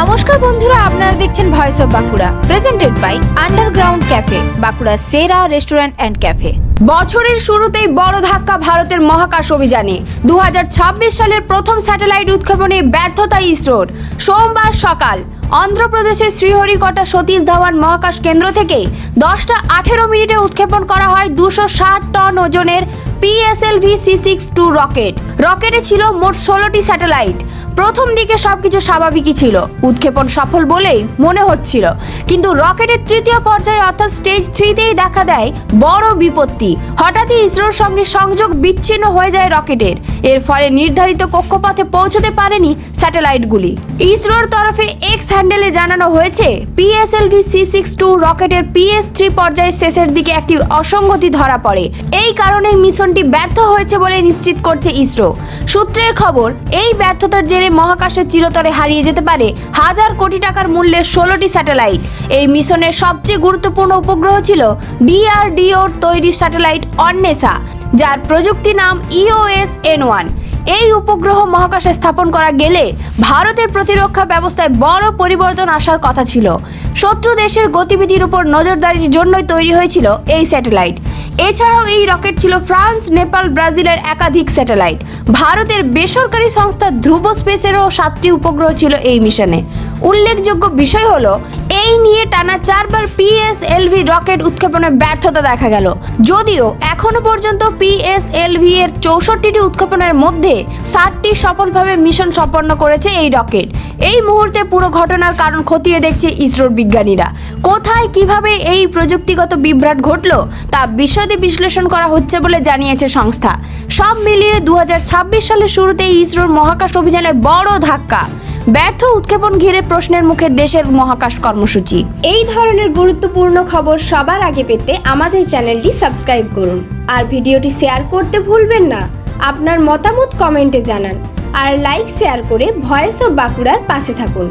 নমস্কার বন্ধুরা, আপনারা দেখছেন voice of Bankura presented by underground cafe Bankura সেরা রেস্টুরেন্ট অ্যান্ড ক্যাফে বছরের শুরুতেই বড় ধাক্কা ভারতের মহাকাশ অভিযানে। দু হাজার ছাব্বিশ সালের প্রথম স্যাটেলাইট উৎক্ষেপণে ব্যর্থতা ইসরোর। সোমবার সকাল, অন্ধ্রপ্রদেশের শ্রীহরিকটা সতীশ ধাওয়ান মহাকাশ কেন্দ্র থেকে দশটা আঠেরো মিনিটে উৎক্ষেপণ করা হয় দুশো টন ওজনের PSLV C six two rocket রকেটে ছিল মোট ষোলোটি স্যাটেলাইট। প্রথম দিকে সবকিছু স্বাভাবিকই ছিল। উৎক্ষেপণ সফল বলেই মনে হচ্ছিল। কিন্তু রকেটের তৃতীয় পর্যায়ে অর্থাৎ স্টেজ থ্রিতেই দেখা দেয় বড় বিপত্তি। হঠাৎই ইসরোর সঙ্গে সংযোগ বিচ্ছিন্ন হয়ে যায় রকেটের। এর ফলে নির্ধারিত কক্ষপথে পৌঁছতে পারেনি স্যাটেলাইটগুলি। ইসরোর তরফে এক্স হ্যান্ডেলে জানানো হয়েছে পিএসএলভি সি সিক্স টু রকেটের পিএস থ্রি পর্যায়ের শেষের দিকে একটি অসঙ্গতি ধরা পড়ে। এই কারণে মিশনটি ব্যর্থ হয়েছে বলে নিশ্চিত করছে ইসরো। সূত্রের খবর, এই ব্যর্থতার জেরে মহাকাশের চিরতরে হারিয়ে যেতে পারে হাজার কোটি টাকার মূল্যের ষোলোটি স্যাটেলাইট। এই মিশনের সবচেয়ে গুরুত্বপূর্ণ উপগ্রহ ছিল ডিআরডিওর তৈরি স্যাটেলাইট অন্নেসা যার প্রযুক্তি নাম ইওএস এন ওয়ান এই উপগ্রহ মহাকাশে স্থাপন করা গেলে ভারতের প্রতিরক্ষা ব্যবস্থায় বড় পরিবর্তন আসার কথা ছিল। শত্রু দেশের গতিবিধির উপর নজরদারির জন্যই তৈরি হয়েছিল এই স্যাটেলাইট। এছাড়াও এই রকেট ছিল ফ্রান্স, নেপাল, ব্রাজিলের একাধিক স্যাটেলাইট। ভারতের বেসরকারি সংস্থা ধ্রুব স্পেসেরও সাতটি উপগ্রহ ছিল এই মিশনে। উল্লেখযোগ্য বিষয় হলো, এই নিয়ে টানা চারবার পিএসএলভি রকেট উৎক্ষেপণে ব্যর্থতা দেখা গেল। যদিও এখনও পর্যন্ত পিএসএলভি এর চৌষট্টিটি উৎক্ষেপণের মধ্যে ষাটটি সফলভাবে মিশন সম্পন্ন করেছে এই রকেট। এই মুহূর্তে পুরো ঘটনার কারণ খতিয়ে দেখছে ইসরোর বিজ্ঞানীরা। কোথায় কীভাবে এই প্রযুক্তিগত বিভ্রাট ঘটলো, তা বিশদে বিশ্লেষণ করা হচ্ছে বলে জানিয়েছে সংস্থা। সব মিলিয়ে দু হাজার ছাব্বিশ সালের শুরুতেই ইসরোর মহাকাশ অভিযানে বড় ধাক্কা। ব্যর্থ উৎক্ষেপণ ঘিরে প্রশ্নের মুখে দেশের মহাকাশ কর্মসূচি। এই ধরনের গুরুত্বপূর্ণ খবর সবার আগে পেতে আমাদের চ্যানেলটি সাবস্ক্রাইব করুন। আর ভিডিওটি শেয়ার করতে ভুলবেন না। আপনার মতামত কমেন্টে জানান। আর লাইক, শেয়ার করে ভয়েস অফ বাঁকুড়ার পাশে থাকুন।